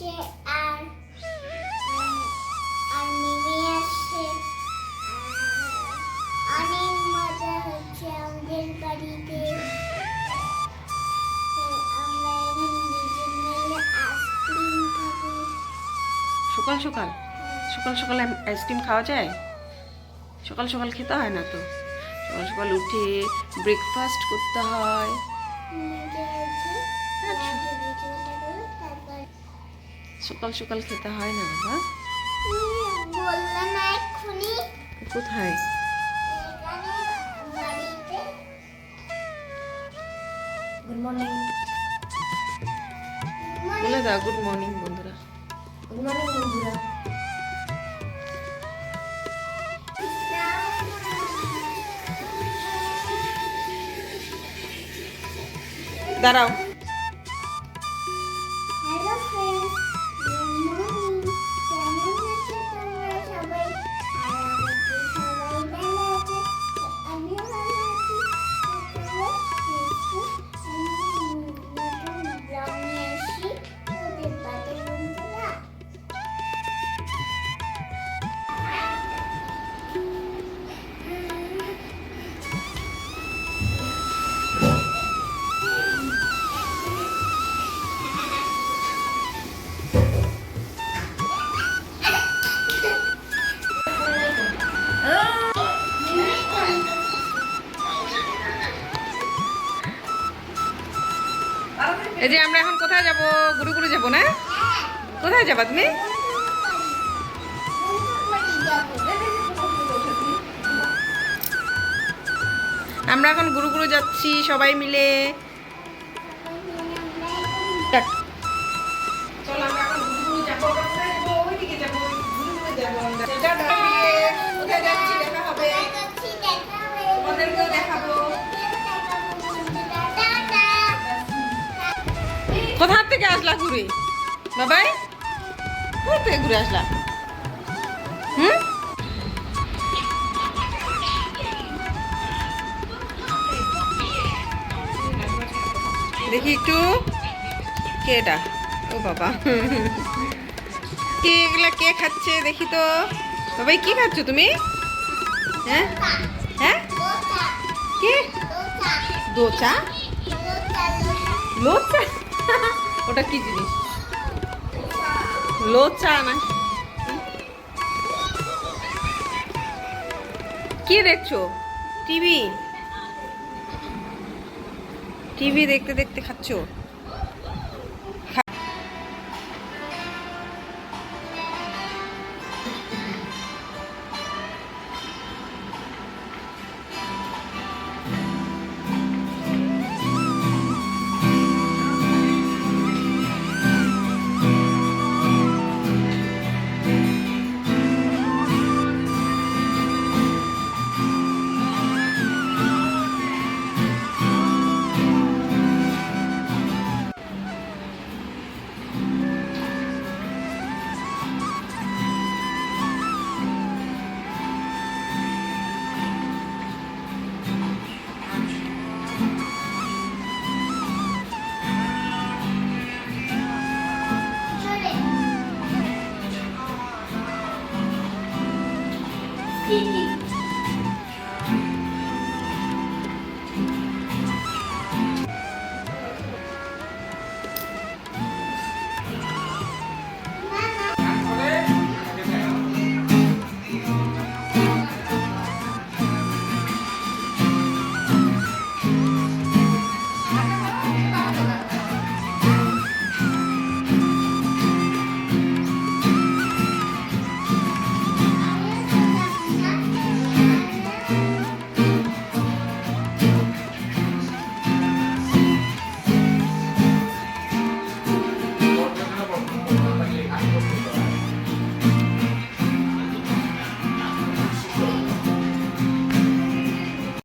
আসছে আর উম, আর মিমি আসছে আর অনেক মজা হচ্ছে আমাদের বাড়িতে আমরা এখন দুজন মিলে আইসক্রিম খাব। সকাল সকাল? সকাল সকাল আইসক্রিম খাওয়া যায়? সকাল সকাল খেতে হয় না তো? সকাল সকাল উঠে ব্রেকফাস্ট করতে হয়। সকাল সকাল খেতে হয় না বাবা? কোথায়? গুড মর্নিং বলে দাও গুড মর্নিং বন্ধুরা। গুড মর্নিং বন্ধুরা। দাঁড়াও। এই যে আমরা এখন কোথায় যাব? গুরু গুরু যাব না? কোথায় যাবা তুমি? আমরা এখন গুরু গুরু যাচ্ছি সবাই মিলে। কোথা থেকে আসলা ঘুরে? বাবাই কোথা থেকে ঘুরে আসলা? হুম? দেখি একটু কে এটা? ও বাবা। কে এগুলা কে খাচ্ছে দেখি তো। বাবাই কি খাচ্ছ তুমি? হ্যাঁ? হ্যাঁ? কে? দোচা। লোচা ওটা কি জিনিস? লোচা না? কি দেখছ? টিভি? টিভি দেখতে দেখতে খাচ্ছ?